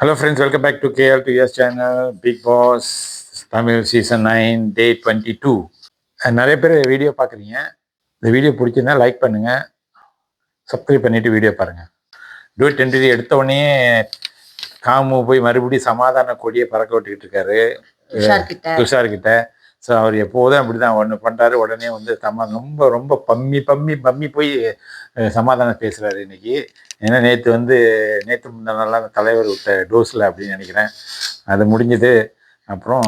Hello friends welcome back to KL to S channel Bigg Boss Tamil season nine day twenty two நிறைய பேர் video பார்க்குறீங்க. இந்த video பிடிச்சிருந்தா like பண்ணுங்கள் subscribe பண்ணிவிட்டு வீடியோ பாருங்கள் டூ டென்டி எடுத்த உடனே காமு போய் மறுபடியும் சமாதான கொடியை பறக்க விட்டுக்கிட்டு இருக்காரு துஷார் கிட்ட. துஷார் கிட்ட. ஸோ அவர் எப்போதும் அப்படி தான் ஒன்று பண்ணுறாரு உடனே வந்து தம்மா ரொம்ப ரொம்ப பம்மி பம்மி பம்மி போய் சமாதானம் பேசுகிறாரு இன்றைக்கி ஏன்னா நேற்று வந்து நேற்று முந்தின நாளாக அந்த தலைவர் விட்ட டோஸில் அப்படின்னு நினைக்கிறேன். அது முடிஞ்சது. அப்புறம்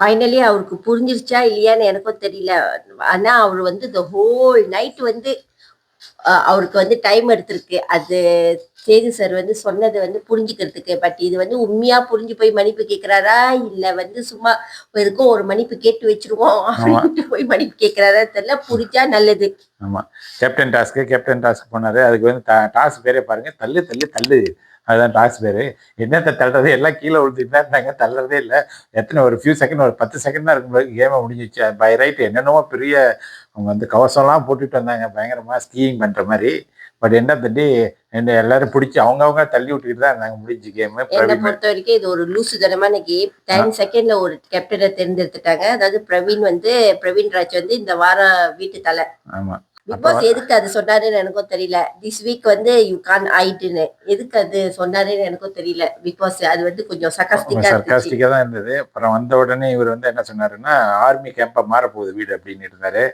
ஃபைனலி அவருக்கு புரிஞ்சிருச்சா இல்லையான்னு எனக்கும் தெரியல. ஆனால் அவர் வந்து த ஹோல் நைட் வந்து அவருக்கு வந்து டைம் எடுத்திருக்கு. அது சேது சார் வந்து சொன்னது வந்து புரிஞ்சுக்கிறதுக்கு. பட் இது வந்து உண்மையா புரிஞ்சு போய் மன்னிப்பு கேட்கிறாரா இல்ல வந்து சும்மா இருக்கும் ஒரு மன்னிப்பு கேட்டு வச்சிருவோம் அப்படின்ட்டு போய் மன்னிப்பு கேட்கிறாரா தெரியல. புரிஞ்சா நல்லது. ஆமாம் கேப்டன் டாஸ்க்கு கேப்டன் டாஸ்க் போனார். அதுக்கு வந்து டாஸ்க் பேரே பாருங்கள் தள்ளு தள்ளு தள்ளு. அதுதான் டாஸ்க் பேர். என்னத்தை தள்ளுறது? எல்லாம் கீழே விழுந்துட்டு தான் இருந்தாங்க? தள்ளுறதே இல்லை. எத்தனை ஒரு ஃபியூ செகண்ட் ஒரு பத்து செகண்ட் தான் இருக்கும்போது கேமை முடிஞ்சிச்சு பை ரைட் என்னென்னவோ பெரிய அவங்க வந்து கவசம்லாம் போட்டுட்டு வந்தாங்க. பயங்கரமாக ஸ்கீயிங் பண்ணுற மாதிரி. பட் என்ன தட்டி என்ன எல்லாரும் பிடிச்சி அவங்கவுங்க தள்ளி விட்டுக்கிட்டு தான் இருந்தாங்க. முடிஞ்சு கேமு என்னை பொறுத்த வரைக்கும் இது ஒரு லூசுதனமான கேம் டென் செகண்ட்ல ஒரு கேப்டனை தேர்ந்தெடுத்துட்டாங்க. அதாவது பிரவீன் வந்து பிரவீன் ராஜ் வந்து இந்த வாரம் வீட்டு தலை. ஆமாம் பிக் பாஸ் எதுக்கு அது சொன்னாருன்னு எனக்கும் தெரியல. திஸ் வீக் வந்து யூ கான் ஆயிட்டுன்னு எதுக்கு அது சொன்னாருன்னு எனக்கும் தெரியல. பிக் பாஸ் அது வந்து கொஞ்சம் சகஸ்டிக்கா இருந்துச்சு. சர்க்காஸ்டிக்காக தான் இருந்தது. அப்புறம் வந்த உடனே இவர் வந்து என்ன சொன்னாருன்னா ஆர்மி கேம்பாக மாறப்போகுது வீடு அப்படின்னு இருந்தாரு.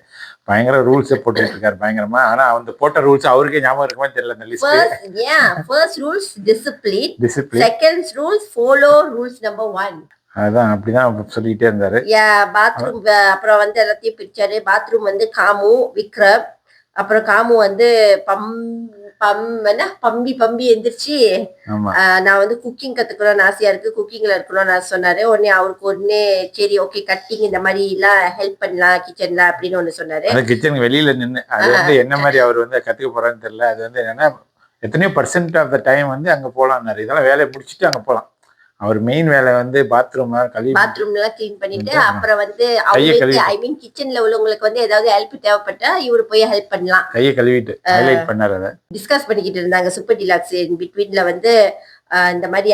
பயங்கர ரூல்ஸை போட்டுட்டு இருக்காரு பயங்கரமா. ஆனா அந்த போட்ட ரூல்ஸ் அவருக்கே ஞாபகம் இருக்குமா தெரியல அந்த லிஸ்ட் ஏன் first rules discipline discipline second rules follow rules number one அதான் அப்படிதான் சொல்லிட்டே இருந்தாரு. பாத்ரூம் அப்புறம் வந்து எல்லாத்தையும் பிரிச்சாரு. பாத்ரூம் வந்து காமு விக்ரம் அப்புறம் காமு வந்து பம் பம் என்ன? பம்பி பம்பி எந்திரிச்சு நான் வந்து குக்கிங் கத்துக்கணும்னு ஆசையா இருக்கு. குக்கிங்ல இருக்கணும்னு நான் சொன்னாரு. உடனே அவருக்கு உடனே சரி ஓகே கட்டிங் இந்த மாதிரி எல்லாம் ஹெல்ப் பண்ணலாம் கிச்சன்ல அப்படின்னு ஒண்ணு சொன்னாரு. கிச்சனுக்கு வெளியில நின்று அது வந்து என்ன மாதிரி அவர் வந்து கத்துக்க போறான்னு தெரியல. அது வந்து என்னன்னா எத்தனையோ பர்சன்ட் ஆஃப் த டைம் வந்து அங்க போலாம்னாரு. இதெல்லாம் வேலையை முடிச்சுட்டு அங்க போலாம். அவர் மெயின் வேலை வந்து பாத்ரூம் கழுவி பாத்ரூம் எல்லாம் கிளீன் பண்ணிட்டு. அப்புறம் வந்து அவங்களுக்கு. ஐ மீன் கிச்சன்ல உள்ளவங்களுக்கு வந்து ஏதாவது ஹெல்ப் தேவைப்பட்டா இவரு போய் ஹெல்ப் பண்ணலாம் கையை கழுவிட்டு ஹைலைட் பண்ணாரு அதை டிஸ்கஸ் பண்ணிக்கிட்டு இருந்தாங்க சூப்பர் டிலாக்ஸ் பிட்வீன்ல வந்து இந்த மாதிரி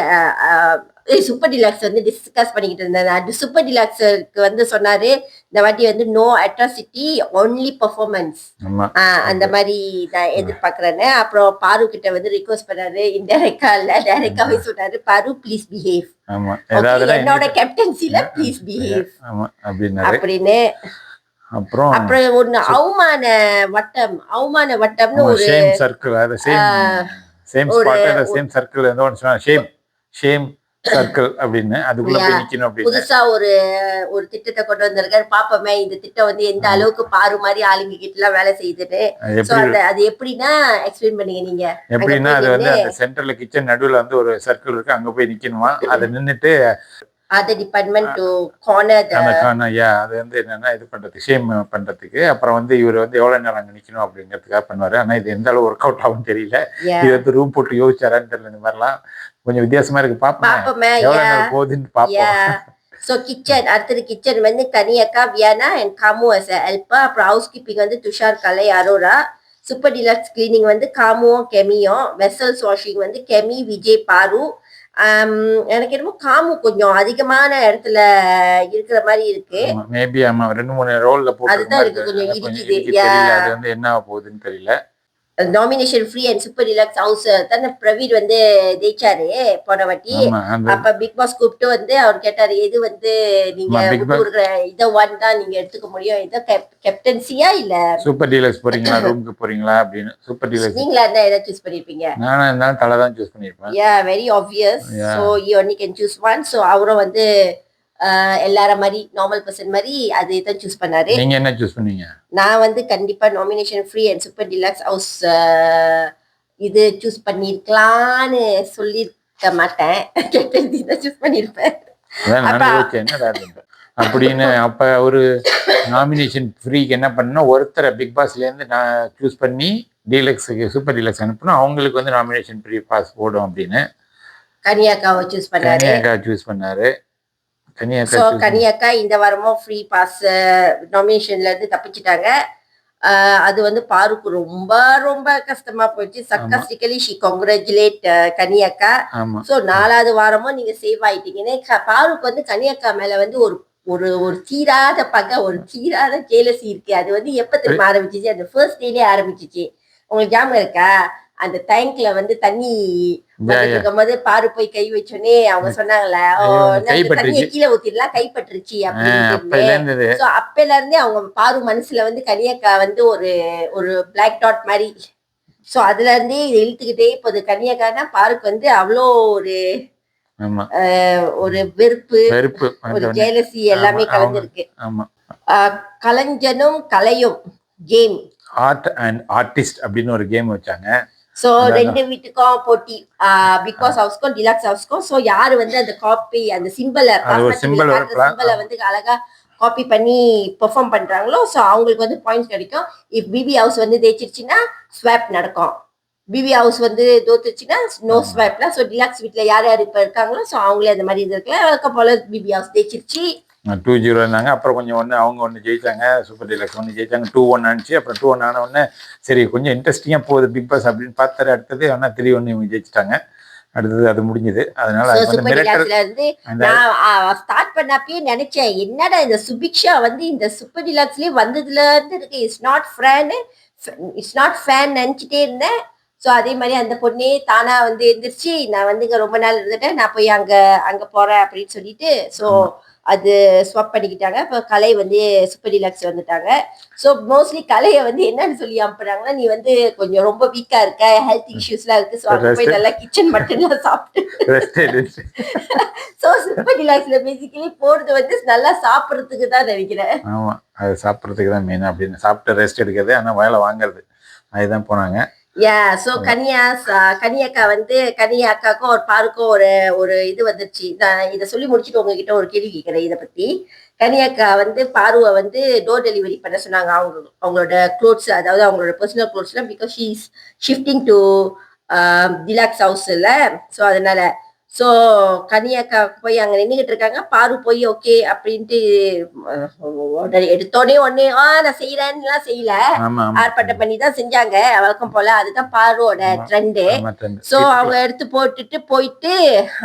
சூப்பர் டிலாக்ஸ் வந்து டிஸ்கஸ் பண்ணிக்கிட்டு இருந்தாங்க அது சூப்பர் டிலாக்ஸுக்கு வந்து சொன்னாரு இந்த வாட்டி வந்து நோ அட்ராசிட்டி ஒன்லி பர்ஃபார்மன்ஸ் அந்த மாதிரி நான் எதிர்பார்க்கறேன்னு. அப்புறம் பாரு கிட்ட வந்து ரிக்வஸ்ட் பண்ணாரு இன்டெரக்டா இல்ல டைரக்டாவே சொன்னாரு பாரு ப்ளீஸ் பிஹேவ் என்னோட கேப்டன்சில ப்ளீஸ் பிஹேவ் அப்படின்னு. அப்புறம் அப்புறம் ஒண்ணு அவமான வட்டம் அவமான வட்டம்னு ஒரு same circle same same spot same circle ஏதோ ஒன்று ஷேம் ஷேம் சர்க்கிள் அப்படின்னு அதுக்குள்ள போய். நிக்கணும் அப்படின்னு. புதுசா ஒரு ஒரு திட்டத்தை கொண்டு வந்திருக்காரு. பாப்போமே இந்த திட்டம் வந்து எந்த அளவுக்கு பாரு மாதிரி ஆளுங்க கிட்ட எல்லாம் வேலை செய்யுதுன்னு. அது எப்படின்னா எக்ஸ்பிளைன் பண்ணீங்க நீங்க. எப்படின்னா அது வந்து அந்த சென்டர்ல கிச்சன் நடுவுல வந்து ஒரு சர்க்கிள் இருக்கு. அங்க போய் நிக்கணுமா? அதை நின்னுட்டு அதர் டிபார்ட்மெண்ட் டு கார்னர் அந்த காரணம் ஐயா அது வந்து என்னன்னா இது பண்றதுக்கு ஷேம் பண்றதுக்கு. அப்புறம் வந்து இவர் வந்து எவ்வளவு நேரம் அங்க நிக்கணும் அப்படிங்கிறதுக்காக பண்ணுவாரு. ஆனா இது எந்த அளவு ஒர்க் அவுட் ஆகும் தெரியல. இது வந்து ரூம் போட்டு யோசிச்சாரான்னு தெரியல இந்த மாதிரிலாம். கொஞ்சம் வித்தியாசமா இருக்கு. பாப்போம். எவ்வளவு நேரம் போகுதுன்னு பாப்போம். சோ கிச்சன் அடுத்தது கிச்சன் வந்து கனியக்கா வியானா அண்ட் காமு அஸ் ஹெல்ப்பா அப்புறம் ஹவுஸ் கீப்பிங் வந்து Tushar Kalai Arora. Super deluxe cleaning வந்து காமுவும் கெமியும். வெசல்ஸ் வாஷிங் வந்து கெமி விஜய் பாரு. எனக்கு என்னமோ காமு கொஞ்சம் அதிகமான இடத்துல இருக்கிற மாதிரி இருக்கு. மேபி ஆமா ரெண்டு மூணு ரோல்ல போட்டு அதுதான் எனக்கு கொஞ்சம் Yeah. அது வந்து என்ன போகுதுன்னு தெரியல. Nomination free and super deluxe house தானே பிரவீன் வந்து ஜெயிச்சாரு போன வாட்டி. அப்ப பிக் பாஸ் கூப்பிட்டு வந்து அவர் கேட்டாரு எது வந்து நீங்க. கொடுக்குற இதை ஒன் தான் நீங்க எடுத்துக்க முடியும். இதை கேப்டன்சியா இல்ல? சூப்பர் டீலர்ஸ் போறீங்களா? ரூமுக்கு போறீங்களா? அப்படின்னு சூப்பர் டீலர்ஸ் நீங்களா இருந்தா எதை சூஸ் பண்ணிருப்பீங்க? நானா இருந்தாலும் தலை தான் choose பண்ணிருப்பேன். Yeah very obvious. So you only can choose one so அவரும் வந்து எல்லார மாதிரி நார்மல் பர்சன் மாதிரி அது தான் சூஸ் பண்ணாரு. நீங்க என்ன சூஸ் பண்ணுவீங்க நான் வந்து கண்டிப்பா nomination free and super deluxe house இது சூஸ் பண்ணிருக்கலான்னு சொல்லியிருக்க மாட்டேன். கேப்டன்சி தான் சூஸ் பண்ணிருப்பேன்? அப்படின்னு அப்ப ஒரு நாமினேஷன் ஃப்ரீக்கு என்ன பண்ணா ஒருத்தரை பிக் பாஸ்ல இருந்து நான் சூஸ் பண்ணி டீலக்ஸுக்கு சூப்பர் டீலக்ஸ் அனுப்பணும் அவங்களுக்கு வந்து நாமினேஷன் ஃப்ரீ பாஸ் போடும் அப்படின்னு கனியாக்காவை சூஸ் பண்ணாரு. கனியாக்கா சூஸ் பண்ணாரு. ஸோ choose கனியாக்கா இந்த வாரமும் ஃப்ரீ பாஸ் நாமினேஷன்ல இருந்து தப்பிச்சிட்டாங்க. அது வந்து பாருக்கு ரொம்ப ரொம்ப கஷ்டமா போயிடுச்சு. சர்க்காஸ்டிக்கலி ஷி கங்க்ராச்சுலேட் கனியக்கா சோ நாலாவது வாரமும் நீங்க சேவ் ஆயிட்டீங்கன்னு பாருக்கு வந்து கனியக்கா மேல வந்து ஒரு ஒரு ஒரு தீராத பகை ஒரு தீராத கேலசி இருக்கு. அது வந்து எப்ப தெரியுமா ஆரம்பிச்சிச்சு? அந்த ஃபர்ஸ்ட் டேலயே ஆரம்பிச்சிச்சு. உங்களுக்கு ஞாபகம் இருக்கா? அந்த டேங்க்ல வந்து தண்ணி. இருக்கும் போது பாரு போய் கை வச்சோடனே அவங்க சொன்னாங்கல்ல தண்ணியை. கீழே ஊத்திடலாம் கை பட்டுருச்சு ஆஹ் அப்படின்னு அப்பையில இருந்தே அவங்க பாரு மனசுல வந்து கனியக்கா வந்து ஒரு ஒரு பிளாக் டாட் மாதிரி. சோ அதுல இருந்தே இதை இழுத்துக்கிட்டே இப்போது கன்னியாக்கானா பாருக்கு வந்து அவ்வளோ ஒரு ஆமா. ஒரு வெறுப்பு ஒரு. ஜெயலசி எல்லாமே கலந்துருக்கு. கலைஞனும் கலையும் கேம் ஆர்ட் அண்ட் ஆர்டிஸ்ட் அப்படின்னு ஒரு கேம் வச்சாங்க. சோ. ரெண்டு வீட்டுக்கும் போட்டி பிகாஸ் ஹவுஸ்க்கும் டிலக்ஸ் ஹவுஸ்க்கும் சோ யாரு வந்து அந்த காப்பி அந்த சிம்பிள சிம்பிள வந்து அழகா காப்பி பண்ணி பெர்ஃபார்ம் பண்றாங்களோ சோ அவங்களுக்கு வந்து பாயிண்ட்ஸ் கிடைக்கும். இப் பிபி ஹவுஸ் வந்து ஜெயிச்சிருச்சுன்னா ஸ்வாப் நடக்கும். பிபி ஹவுஸ் வந்து தோத்துச்சுன்னா நோ. ஸ்வாப்ல சோ டிலக்ஸ் வீட்ல யார் யார் இப்ப இருக்காங்களோ சோ அவங்களே அந்த மாதிரி இது இருக்குல்ல வழக்கம் போல பிபி ஹவுஸ் ஜெயிச்சிருச்சு. டூ ஜீரோ இருந்தாங்க அப்புறம் கொஞ்சம் ஒன்று அவங்க ஒன்று ஜெயிச்சாங்க. சூப்பர் டீலக்ஸ் ஒன்று ஜெயிச்சாங்க. டூ ஒன் ஆனிச்சு. அப்புறம் டூ ஒன் ஆன உடனே சரி கொஞ்சம் இன்ட்ரெஸ்டிங்காக போகுது பிக் பாஸ் அப்படின்னு பார்த்தாரு அடுத்தது ஆனால் த்ரீ ஒன்று இவங்க ஜெயிச்சிட்டாங்க. அடுத்தது அது முடிஞ்சுது. அதனால நான் ஸ்டார்ட் பண்ணப்பயே நினைச்சேன் என்னடா இந்த சுபிக்ஷா வந்து இந்த சூப்பர் டிலக்ஸ்லயே வந்ததுல இருந்து இருக்கு? It's not fan it's not fan நினைச்சிட்டே இருந்தேன். சோ அதே மாதிரி அந்த பொண்ணே தானா வந்து எந்திரிச்சு நான் வந்து இங்க ரொம்ப நாள் இருந்துட்டேன் நான் போய் அங்க அங்க போறேன் அப்படின்னு சொல்லிட்டு சோ அது ஸ்வாப் பண்ணிக்கிட்டாங்க. இப்போ கலை வந்து சூப்பர் டிலக்ஸ் வந்துட்டாங்க. ஸோ மோஸ்ட்லி கலையை வந்து என்னன்னு சொல்லி அனுப்புறாங்கன்னா நீ வந்து கொஞ்சம் ரொம்ப வீக்கா இருக்க ஹெல்த் இஷ்யூஸ்லாம் இருக்கு. ஸோ அங்க போய். நல்லா கிச்சன் மட்டன்லாம் சாப்பிட்டு. சோ சூப்பர் டிலாக்ஸ்ல பேசிக்கலி போறது வந்து நல்லா சாப்பிடுறதுக்கு தான் நினைக்கிறேன். ஆமாம் அது சாப்பிட்றதுக்கு தான் மெயின் அப்படின்னு சாப்பிட்டு ரெஸ்ட் எடுக்கிறது ஆனால் வேலை வாங்குறது. அதுதான் போனாங்க. யா சோ கன்யா ச- கன்னியக்கா வந்து கன்னியா அக்காக்கும் ஒரு பாருக்கும் ஒரு ஒரு இது வந்துருச்சு. நான் இதை சொல்லி முடிச்சுட்டு உங்ககிட்ட ஒரு கேள்வி கேட்கிறேன் இதை பத்தி. கன்னியாக்கா வந்து பாருவை வந்து டோர் டெலிவரி பண்ண சொன்னாங்க. அவங்க அவங்களோட க்ளோத்ஸ் அதாவது அவங்களோட personal க்ளோத்ஸ்ல because she's shifting to deluxe ஹவுஸ்ல ஸோ அதனால ஸோ கன்னியாக்கா போய் அங்க நின்றுகிட்டு இருக்காங்க. பாரு போய் ஓகே அப்படின்ட்டு எடுத்தோடனே உடனே ஆ நான் செய்யறேன்னுலாம் செய்யல. ஆர்ப்பாட்டம் பண்ணி தான் செஞ்சாங்க. வழக்கம் போல அதுதான் பாரோட ட்ரெண்டு. சோ அவங்க எடுத்து போட்டுட்டு போயிட்டு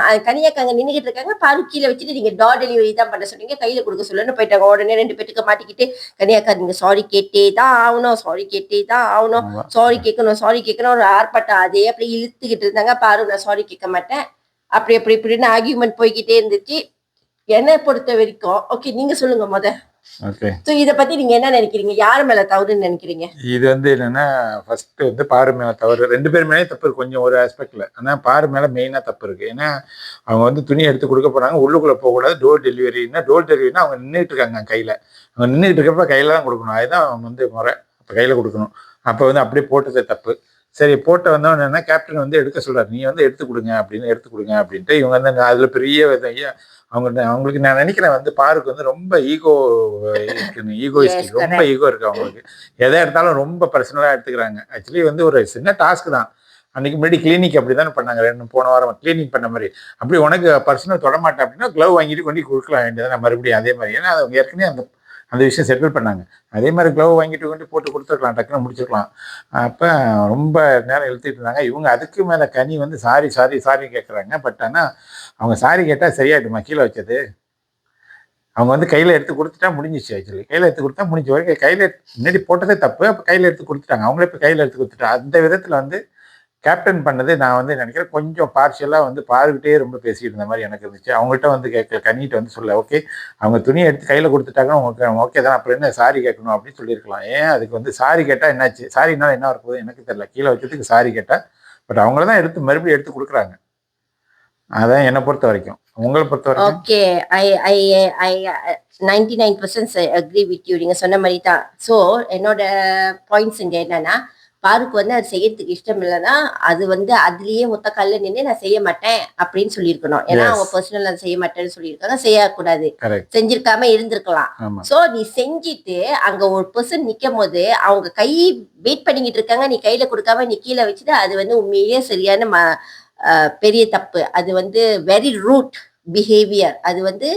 அஹ், கன்னியாக்கு அங்க நின்னுகிட்டு இருக்காங்க. பாரு கீழே வச்சுட்டு நீங்க டோர் டெலிவரி தான் பண்ண சொன்னீங்க. கையில கொடுக்க சொல்லுன்னு போயிட்டாங்க. உடனே ரெண்டு பேத்துக்கு மாட்டிக்கிட்டு கன்னியாக்கா நீங்க சாரி கேட்டே தான் ஆகணும். சாரி கேட்டே தான் ஆகணும். சாரி கேட்கணும் சாரி கேட்கணும். ஒரு ஆர்ப்பாட்டம் அதே அப்படி இழுத்துக்கிட்டு இருந்தாங்க. பாரு நான் சாரி கேட்க மாட்டேன். அப்படி அப்படி இப்படின்னு ஆர்கியூமெண்ட் போய்கிட்டே இருந்துச்சு. என்னை பொறுத்த வரைக்கும் ஓகே நீங்க சொல்லுங்க முத. ஓகே சோ இத பத்தி நீங்க என்ன நினைக்கிறீங்க? யார் மேல தவறுன்னு நினைக்கிறீங்க? இது வந்து என்னன்னா ஃபர்ஸ்ட் வந்து பாரு மேல தவறு. ரெண்டு பேர் மேலே தப்பு இருக்கு. கொஞ்சம் ஒரு ஆஸ்பெக்ட்ல ஆனா பாரு மேல மெயினா தப்பு இருக்கு. ஏன்னா அவங்க வந்து துணி எடுத்து கொடுக்க போறாங்க. உள்ளுக்குள்ள போகக்கூடாது டோர் டெலிவரினா டோர் டெலிவரினா அவங்க நின்றுட்டு இருக்காங்க கையில. அவங்க நின்றுட்டு இருக்கப்ப கையில தான் கொடுக்கணும். அதுதான் அவங்க வந்து முறை. அப்ப கையில கொடுக்கணும். அப்ப வந்து அப்படியே போட்டது தப்பு. சரி போட்ட வந்தவன் என்ன கேப்டன் வந்து எடுக்க சொல்றாரு. நீ வந்து எடுத்து கொடுங்க அப்படின்னு எடுத்து கொடுங்க அப்படின்ட்டு இவங்க வந்து அதுல பெரிய அவங்க அவங்களுக்கு நான் நினைக்கிறேன் வந்து பாருக்கு வந்து ரொம்ப ஈகோ இருக்குன்னு ஈகோயிஸ்டிக் ரொம்ப ஈகோ இருக்கு அவங்களுக்கு. எதை எடுத்தாலும் ரொம்ப பர்சனலாக எடுத்துக்கிறாங்க. ஆக்சுவலி வந்து ஒரு சின்ன டாஸ்க் தான். அன்னைக்கு முன்னாடி கிளினிக் அப்படி தானே பண்ணாங்க. ரெண்டு போன வாரம் கிளினிக் பண்ண மாதிரி. அப்படி உனக்கு பர்சனல் தொடமாட்டேன் அப்படின்னா க்ளவ் வாங்கிட்டு கொண்டு கொடுக்கலாம் வேண்டியது மறுபடியும் அதே மாதிரி. ஏன்னா அவங்க ஏற்கனவே அந்த அந்த விஷயம் செட்டில் பண்ணாங்க. அதே மாதிரி க்ளவ் வாங்கிட்டு கொண்டு போட்டு கொடுத்துருக்கலாம் டக்குன்னு முடிச்சிருக்கலாம் அப்போ ரொம்ப நேரம் இழுத்துட்டு இருந்தாங்க. இவங்க அதுக்கு மேலே கனி வந்து சாரி சாரி சாரி கேட்குறாங்க பட் ஆனால் அவங்க சாரி கேட்டால் சரியாயிடுமா? கீழே வச்சது? அவங்க வந்து கையில் எடுத்து கொடுத்துட்டா முடிஞ்சிச்சு ஆக்சுவலி கையில் எடுத்து கொடுத்தா முடிஞ்ச வரைக்கும் கையில் முன்னாடி போட்டதே தப்பு. அப்போ கையில் எடுத்து கொடுத்துட்டாங்க. அவங்களே இப்போ கையில் எடுத்து கொடுத்துட்டா. அந்த விதத்தில் வந்து கேப்டன் பண்ணது நான் வந்து நினைக்கிறேன். கொஞ்சம் பார்ஷியலாக வந்து பாருக்கிட்டே ரொம்ப பேசிட்டு இருந்த மாதிரி எனக்கு இருந்துச்சு. அவங்கள்ட்ட வந்து கேட்க கண்ணிட்டு வந்து சொல்ல ஓகே அவங்க துணியை எடுத்து கையில் கொடுத்துட்டாங்கன்னா உங்களுக்கு ஓகே தான் அப்புறம் என்ன சாரி கேட்கணும்? அப்படின்னு சொல்லியிருக்கலாம். ஏன் அதுக்கு வந்து சாரி கேட்டால் என்னாச்சு? சாரினால என்ன வரப்போகுது எனக்கு தெரியல. கீழே வச்சதுக்கு சாரி கேட்டால் பட் அவங்கள தான் எடுத்து மறுபடியும் எடுத்து கொடுக்குறாங்க. அதான் என்னை பொறுத்த வரைக்கும். உங்களை பொறுத்த வரைக்கும்? Okay I I I ninety nine percent agree with you நீங்கள் சொன்ன மாதிரி தான். ஸோ என்னோட பாயிண்ட்ஸ் இங்கே என்னன்னா பாருக்கு வந்து அது செய்யறதுக்கு இஷ்டம் இல்லைன்னா அது வந்து அதுலயே ஒத்த கல்ல நின்று நான் செய்ய மாட்டேன் அப்படின்னு சொல்லியிருக்கணும். ஏன்னா. அவங்க பர்சனல் நான் செய்ய மாட்டேன்னு சொல்லியிருக்காங்க செய்யக்கூடாது. செஞ்சிருக்காம இருந்திருக்கலாம். சோ நீ செஞ்சிட்டு அங்க ஒரு பர்சன் நிக்கும் போது அவங்க கை வெயிட் பண்ணிக்கிட்டு இருக்காங்க நீ கையில கொடுக்காம நீ கீழே வச்சுட்டு அது வந்து உண்மையிலேயே சரியான ம- பெரிய தப்பு. அது வந்து வெரி ரூட் பிஹேவியர் அது வந்து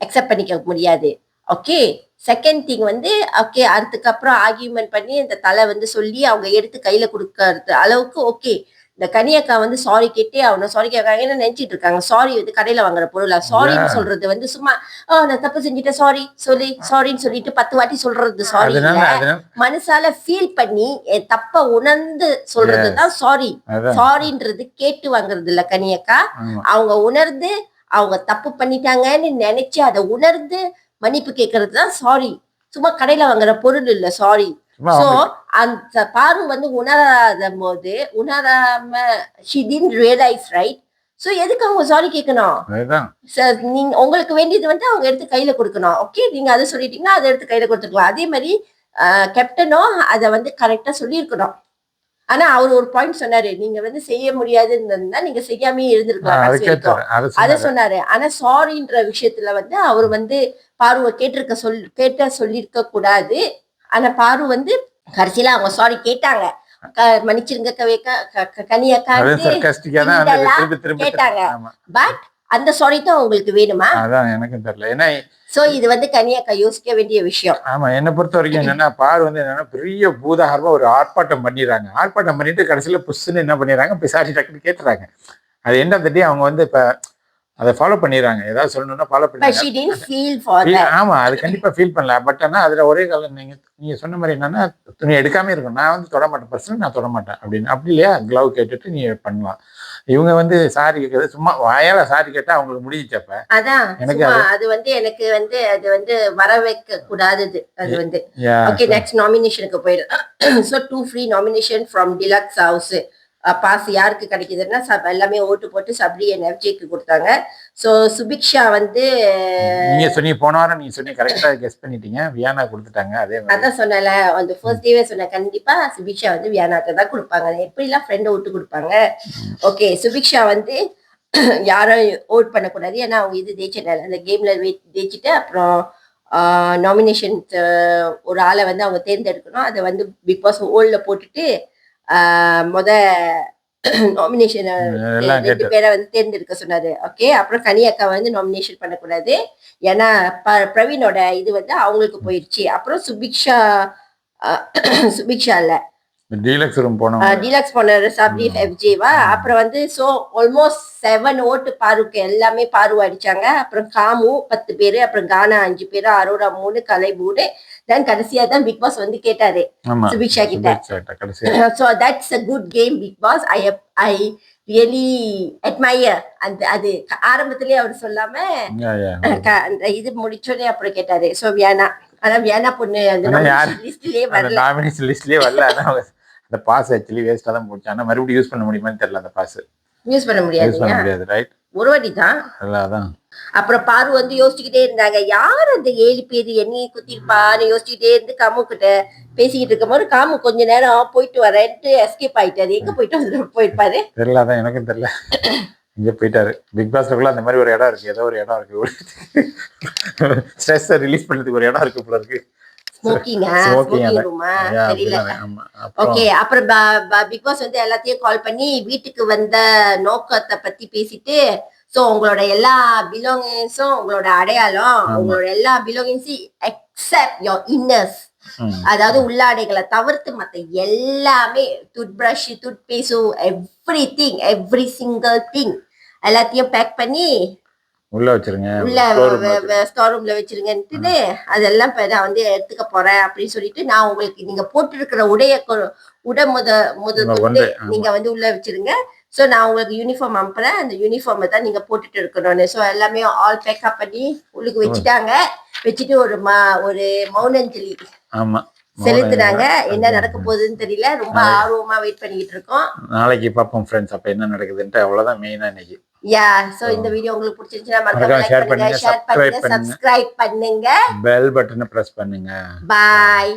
அக்செப்ட் பண்ணிக்க முடியாது. ஓகே செகண்ட் திங் வந்து ஓகே அதுக்கப்புறம் ஆர்கியூமெண்ட் பண்ணி இந்த தலை வந்து சொல்லி அவங்க எடுத்து கையில கொடுக்கறது அளவுக்கு ஓகே இந்த கனியக்கா வந்து சாரி கேட்டு அவனை சாரி கேட்கறாங்கன்னு நினைச்சிட்டு இருக்காங்க. சாரி வந்து கடையில வாங்குற பொருளா? சாரின்னு. சொல்றது வந்து சும்மா "ஆ, நான் தப்பு செஞ்சுட்டேன். சாரி சொல்லி. சாரின்னு சொல்லிட்டு பத்து வாட்டி சொல்றது சாரி மனசால ஃபீல் பண்ணி தப்ப உணர்ந்து சொல்றது தான் சாரி சாரின்றது கேட்டு வாங்குறது இல்ல கனியக்கா அவங்க உணர்ந்து அவங்க தப்பு பண்ணிட்டாங்கன்னு நினைச்சு அதை உணர்ந்து மன்னிப்பு கேட்கறது தான் சாரி சும்மா கடையில வாங்குற பொருள் இல்ல சாரி சோ அந்த பாரு வந்து உணராத போது உணராம she didn't realise right so எதுக்கு அவங்க சாரி கேட்கணும் சார் நீங்க உங்களுக்கு வேண்டியது வந்து அவங்க எடுத்து கையில கொடுக்கணும். ஓகே நீங்க அதை சொல்லிட்டீங்கன்னா அதை எடுத்து கையில கொடுத்துக்கலாம். அதே மாதிரி கேப்டனும் அதை வந்து கரெக்டா சொல்லியிருக்கணும். ஆனா அவர் ஒரு பாயிண்ட் சொன்னாரு நீங்க வந்து செய்ய முடியாதுன்னு இருந்தா நீங்க செய்யாமே இருந்திருக்கலாம் அதை சொன்னாரு. ஆனா சாரின்ற விஷயத்துல வந்து அவர் வந்து பாருவை கேட்டிருக்க சொல் கேட்ட சொல்லியிருக்க கூடாது. ஆனா பாரு வந்து கடைசியில அவங்க சாரி கேட்டாங்க. மன்னிச்சிருங்க கனியக்கா கேட்டாங்க. பட் அந்த சாரி தான் உங்களுக்கு வேணுமா? அதான் எனக்கும் தெரியல. ஏன்னா சோ இது வந்து கனியக்கா யோசிக்க வேண்டிய விஷயம். ஆமா என்னை பொறுத்த வரைக்கும் என்னன்னா பார் வந்து என்னன்னா பெரிய பூதாகரமா ஒரு ஆர்ப்பாட்டம் பண்ணிடுறாங்க. ஆர்ப்பாட்டம் பண்ணிட்டு கடைசியில புஷ்ஷுன்னு என்ன பண்ணிடுறாங்க? பிசாரி டக்குன்னு கேட்டுறாங்க. அது என்ன தட்டி அவங்க வந்து இப்ப அதை ஃபாலோ பண்ணிடுறாங்க. ஏதாவது சொல்லணும்னா ஃபாலோ பண்ணி ஆமா அது கண்டிப்பா ஃபீல் பண்ணல. பட் ஆனா அதுல ஒரே காலம் நீங்க நீங்க சொன்ன மாதிரி என்னன்னா துணி எடுக்காம இருக்கும் நான் வந்து தொட மாட்டேன். பர்சனல் நான் தொட மாட்டேன் அப்படின்னு. அப்படி இல்லையா? க்ளவ் கேட்டுட்டு நீ பண்ணலாம். இவங்க வந்து சாரி கேட்கறது சும்மா வாயால சாரி கேட்டா அவங்களுக்கு முடிஞ்சிச்சப்ப அதான் எனக்கு அது வந்து எனக்கு வந்து அது வந்து வர வைக்க கூடாதது. அது வந்து. ஓகே நெக்ஸ்ட் நாமினேஷனுக்கு போயிடலாம் so two free nomination from deluxe house pass யாருக்கு கிடைக்குதுன்னா சப் எல்லாமே ஓட்டு போட்டு சப்ரி அண்ட் எஃப்ஜேக்கு கொடுத்தாங்க. ஸோ சுபிக்ஷா வந்து நீங்க சொன்னீங்க போன வாரம் நீங்க சொன்னீங்க கரெக்டா கெஸ் பண்ணிட்டீங்க. வியானா கொடுத்துட்டாங்க அதே மாதிரி. அதான் சொன்னல அந்த ஃபர்ஸ்ட் டேவே சொன்னேன் கண்டிப்பா சுபிக்ஷா வந்து வியானாக்கு தான் கொடுப்பாங்க. எப்படிலாம் ஃப்ரெண்டை விட்டு கொடுப்பாங்க? ஓகே சுபிக்ஷா வந்து யாரும் ஓட் பண்ணக்கூடாது. ஏன்னா அவங்க இது ஜெயிச்சனால அந்த கேம்ல ஜெயிச்சுட்டு அப்புறம் நாமினேஷன் ஒரு ஆளை வந்து அவங்க தேர்ந்தெடுக்கணும். அதை வந்து பிக் பாஸ் ஓல்ல போட்டுட்டு முத நாமினேஷன் ரெண்டு பேரை வந்து தேர்ந்தெடுக்க சொன்னாரு. ஓகே அப்புறம் கனி அக்கா வந்து நாமினேஷன் பண்ணக்கூடாது. ஏன்னா பிரவீனோட இது வந்து அவங்களுக்கு போயிடுச்சு அப்புறம் சுபிக்ஷா சுபிக்ஷா இல்ல. டீலக்ஸ் ரூம் போனவங்க. டீலக்ஸ் போன சப்ரி எஃப்ஜேவா. அப்புறம் வந்து சோ ஆல்மோஸ்ட் செவன் ஓட்டு பாருக்கு எல்லாமே பாரு அடிச்சாங்க அப்புறம் காமு பத்து பேரு அப்புறம் கானா அஞ்சு பேரு அரோரா மூணு கலை மூணு. தென் கடைசியா தான் பிக் பாஸ் வந்து கேட்டாரு. சுபிக்ஷா கிட்ட. so that's a good game Bigg Boss I I really admire. அந்த அது ஆரம்பத்திலேயே அவர் சொல்லாம அந்த இது முடிச்சோடனே அப்புறம் கேட்டாரு. சோ வியானா ஆனா வியானா பொண்ணு அந்த லிஸ்ட்லயே வரல. லிஸ்ட்லயே வரல. அதான் அந்த பாஸ் ஆக்சுவலி வேஸ்டா தான் போச்சு. ஆனா மறுபடியும் யூஸ் பண்ண முடியுமான்னு தெரியல அந்த பாஸ் யூஸ் பண்ண யூஸ் முடியாது பண்ண முடியாது ரைட் ஒரு வாட்டி தான் அதான். அப்புறம் பாரு வந்து யோசிச்சுக்கிட்டே இருந்தாங்க. யார் அந்த ஏழு பேர் என்னைய குத்திருப்பான்னு யோசிச்சுக்கிட்டே இருந்து காமு கிட்ட பேசிக்கிட்டு இருக்கும்போது காமு கொஞ்ச நேரம் போயிட்டு வரேன்ட்டு எஸ்கேப் ஆயிட்டாரு. எங்க போயிட்டு வந்து போயிருப்பாரு? தெரியல அதான் எனக்கும் தெரியல. இங்க போயிட்டாரு. பிக் பாஸ்க்குள்ள அந்த மாதிரி ஒரு இடம் இருக்கு. ஏதோ ஒரு இடம் இருக்கு. ஸ்ட்ரெஸ் ரிலீஸ் பண்ணதுக்கு ஒரு இடம் இருக்கு போல இருக்கு. ஓகே அப்புறம் பிக் பாஸ் வந்து எல்லாத்தையும் கால் பண்ணி வீட்டுக்கு வந்த நோக்கத்தை பத்தி பேசிட்டு சோ உங்களோட எல்லா பிலோங்கிங்ஸும் உங்களோட அடையாளம். உங்களோட எல்லா பிலோங்கிங்ஸும் எக்ஸப்ட் யோர் இன்னர்ஸ். அதாவது உள்ளாடைகளை தவிர்த்து மத்த எல்லாமே toothbrush toothpaste everything every single thing எல்லாத்தையும் பேக் பண்ணி உள்ள வச்சிருங்க உள்ள. ஸ்டோர் ரூம்ல வச்சிருங்கன்ட்டு அதெல்லாம் இப்ப நான் வந்து எடுத்துக்க போறேன் அப்படின்னு சொல்லிட்டு நான் உங்களுக்கு நீங்க போட்டிருக்கிற உடைய உடை முத முத. நீங்க வந்து உள்ள வச்சிருங்க சோ நான் உங்களுக்கு யூனிஃபார்ம் அனுப்புறேன். அந்த யூனிஃபார்மை தான் நீங்க போட்டுட்டு இருக்கணும்னு. சோ எல்லாமே ஆல் பேக்கப் பண்ணி உள்ளுக்கு வச்சுட்டாங்க. வச்சுட்டு ஒரு மா ஒரு மௌனஞ்சலி மௌன என்ன நடக்க போகுதுன்னு தெரியல. ரொம்ப ஆர்வமா வெயிட் பண்ணிக்கிட்டு இருக்கோம். நாளைக்கு பார்ப்போம் ஃப்ரெண்ட்ஸ் அப்ப என்ன நடக்குதுன்ட்டு அவ்வளவுதான் மெயினா இன்னைக்கு. யா சோ இந்த வீடியோ உங்களுக்கு பிடிச்சிருந்துச்சுன்னா மறக்காம share பண்ணுங்க ஷேர் பண்ணுங்க. சப்ஸ்கிரைப் பண்ணுங்க. பெல் பட்டனை பிரஸ் பண்ணுங்க. பாய்